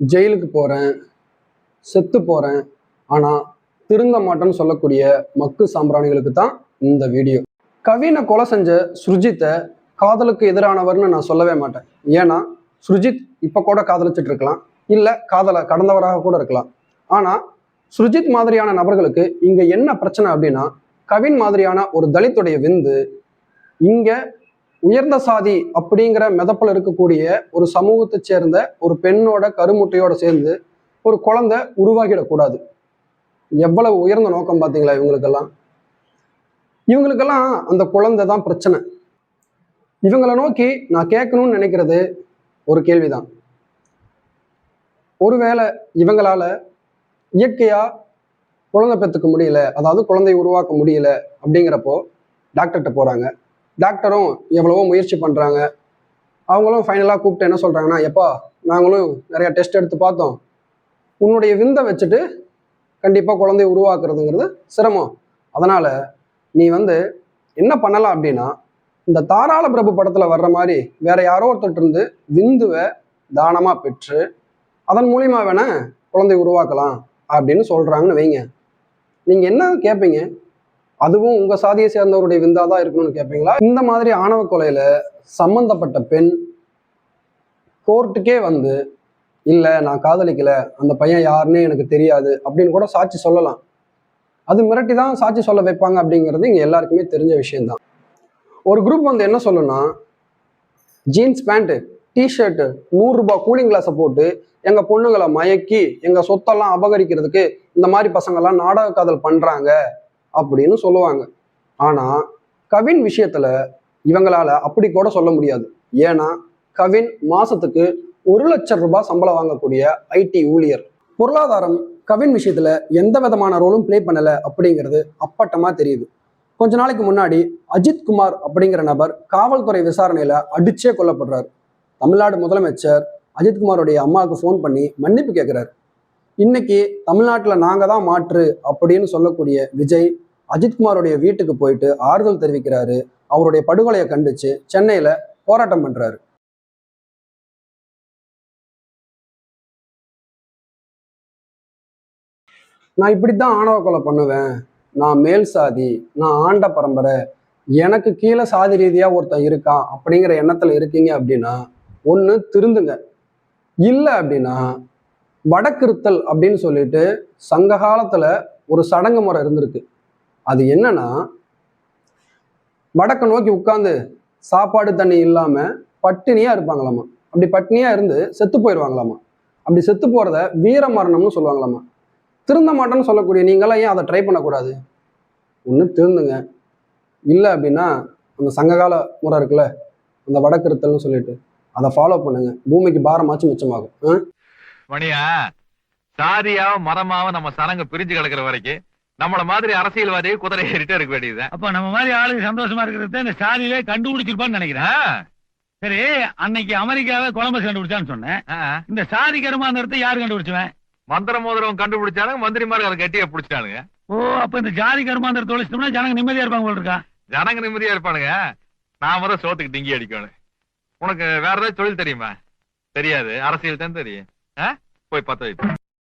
ஜெயிலுக்கு போகிறேன் செத்து போகிறேன் ஆனால் திருந்த மாட்டேன்னு சொல்லக்கூடிய மக்கு சாம்பிராணிகளுக்கு தான் இந்த வீடியோ. கவினை கொலை செஞ்ச சுர்ஜித்தை காதலுக்கு எதிரானவர்னு நான் சொல்லவே மாட்டேன். ஏன்னா சுர்ஜித் இப்போ கூட காதலிச்சுட்டு இருக்கலாம். இல்லை காதலை கடந்தவராக கூட இருக்கலாம். ஆனால் சுர்ஜித் மாதிரியான நபர்களுக்கு இங்கே என்ன பிரச்சனை அப்படின்னா கவின் மாதிரியான ஒரு தலித்துடைய விந்து இங்கே உயர்ந்த சாதி அப்படிங்கிற மிதப்பில் இருக்கக்கூடிய ஒரு சமூகத்தை சேர்ந்த ஒரு பெண்ணோட கருமுட்டையோட சேர்ந்து ஒரு குழந்தை உருவாகிடக்கூடாது. எவ்வளவு உயர்ந்த நோக்கம் பார்த்தீங்களா இவங்களுக்கெல்லாம்? இவங்களுக்கெல்லாம் அந்த குழந்தை தான் பிரச்சனை. இவங்களை நோக்கி நான் கேட்கணும்னு நினைக்கிறது ஒரு கேள்விதான். ஒருவேளை இவங்களால இயற்கையா குழந்தை பெற்றுக்க முடியல அதாவது குழந்தை உருவாக்க முடியல அப்படிங்கிறப்போ டாக்டர்கிட்ட போறாங்க. டாக்டரும் எவ்வளவோ முயற்சி பண்ணுறாங்க அவங்களும் ஃபைனலாக கூப்பிட்டு என்ன சொல்கிறாங்கன்னா எப்பா நாங்களும் நிறையா டெஸ்ட் எடுத்து பார்த்தோம். உன்னுடைய விந்தை வச்சுட்டு கண்டிப்பாக குழந்தைய உருவாக்குறதுங்கிறது சிரமம். அதனால் நீ வந்து என்ன பண்ணலாம் அப்படின்னா இந்த தாராள பிரபு படத்தில் வர்ற மாதிரி வேற யாரோ ஒருத்தர் இருந்து விந்துவை தானமாக பெற்று அதன் மூலியமா வேணால் குழந்தை உருவாக்கலாம் அப்படின்னு சொல்கிறாங்கன்னு வைங்க. நீங்கள் என்ன கேட்பீங்க அதுவும் உங்க சாதியை சேர்ந்தவருடைய விந்தா தான் இருக்கணும்னு கேட்பீங்களா இந்த மாதிரி ஆணவ கொலையில சம்பந்தப்பட்ட பெண் கோர்ட்டுக்கே வந்து இல்லை நான் காதலிக்கல. அந்த பையன் யாருன்னு எனக்கு தெரியாது. அப்படின்னு கூட சாட்சி சொல்லலாம். அது மிரட்டி தான் சாட்சி சொல்ல வைப்பாங்க அப்படிங்கிறது இங்கே எல்லாருக்குமே தெரிஞ்ச விஷயம்தான் ஒரு குரூப் வந்து என்ன சொல்லணும்னா ஜீன்ஸ் பேண்ட்டு டிஷர்ட்டு நூறுரூபா கூலிங் கிளாஸை போட்டு எங்கள் பொண்ணுங்களை மயக்கி எங்கள் சொத்தெல்லாம் அபகரிக்கிறதுக்கு இந்த மாதிரி பசங்கள்லாம் நாடக காதல் பண்ணுறாங்க அப்படின்னு சொல்லுவாங்க. ஆனால் கவின் விஷயத்தில் இவங்களால அப்படி கூட சொல்ல முடியாது. ஏன்னா கவின் மாசத்துக்கு ஒரு லட்சம் ரூபாய் சம்பளம் வாங்கக்கூடிய ஐடி ஊழியர். பொருளாதாரம் கவின் விஷயத்துல எந்த விதமான ரோலும் ப்ளே பண்ணல அப்படிங்கிறது அப்பட்டமா தெரியுது. கொஞ்ச நாளைக்கு முன்னாடி அஜித் குமார் அப்படிங்கிற நபர் காவல்துறை விசாரணையில அடிச்சே கொல்லப்படுறாரு. தமிழ்நாடு முதலமைச்சர் அஜித்குமாரோடைய அம்மாவுக்கு ஃபோன் பண்ணி மன்னிப்பு கேட்குறாரு இன்னைக்கு தமிழ்நாட்டில் நாங்கள் தான் மாற்று அப்படின்னு சொல்லக்கூடிய விஜய் அஜித்குமாரோடைய வீட்டுக்கு போயிட்டு ஆறுதல் தெரிவிக்கிறாரு. அவருடைய படுகொலையை கண்டிச்சு சென்னையில போராட்டம் பண்றாரு. நான் இப்படித்தான் ஆணவ கொலை பண்ணுவேன். நான் மேல் சாதி நான் ஆண்ட பரம்பரை எனக்கு கீழே சாதி ரீதியா ஒருத்தன் இருக்கான் அப்படிங்கிற எண்ணத்துல இருக்கீங்க அப்படின்னா ஒன்று திருந்துங்க. இல்லை அப்படின்னா வடக்கிருத்தல் அப்படின்னு சொல்லிட்டு சங்க காலத்துல ஒரு சடங்கு முறை இருந்திருக்கு. அது என்னன்னா வடக்கு நோக்கி உட்காந்து சாப்பாடு தண்ணி இல்லாம பட்டினியா இருப்பாங்களாமா? அப்படி பட்டினியா இருந்து செத்து போயிடுவாங்களாமா அப்படி செத்து போறத வீர மரணம்னு சொல்லுவாங்களாமா? திருந்த மாட்டேன்னு சொல்லக்கூடிய நீங்களாம் ஏன் அதை ட்ரை பண்ணக்கூடாது? ஒன்று திருந்துங்க. இல்லை அப்படின்னா அந்த சங்ககால முறை இருக்குல்ல அந்த வடக்கிருத்தல்னு சொல்லிட்டு அதை ஃபாலோ பண்ணுங்க. பூமிக்கு பாரமாச்சும் மிச்சமாகும். மணியா சாதியாவும் மரமாவும் நம்ம சனங்க பிரிஞ்சு கிடக்குற வரைக்கும் நம்மள மாதிரி அரசியல்வாதியை குதிரை ஏறிட்டே இருக்க வேண்டியதுதான். அப்ப நம்ம மாதிரி ஆளுங்க சந்தோஷமா இருக்கிறது இந்த சாதியிலே கண்டுபிடிச்சிருப்பான்னு நினைக்கிறேன் சரி அன்னைக்கு அமெரிக்காவை கொலம்பஸ் கண்டுபிடிச்சான்னு சொன்னேன். இந்த சாதி கருமாந்திரத்தை யாரு கண்டுபிடிச்சுவேன்? மந்திர மோதிரம் கண்டுபிடிச்சானுங்க மந்திரிமார்கள் அதை கட்டியா பிடிச்சிட்டானுங்க ஓ அப்ப இந்த ஜாதி கருமாந்திரத்தை ஒழிச்சிட்டோம்னா ஜனங்க நிம்மதியா இருப்பாங்க போல இருக்கா? ஜனங்க நிம்மதியா இருப்பானுங்க நாம தான் சோத்துக்கு டிங்கி அடிக்கணும். உனக்கு வேற ஏதாவது தொழில் தெரியுமா? தெரியாது. அரசியல் தான் தெரியும்? போய் பத்த வைப்பேன்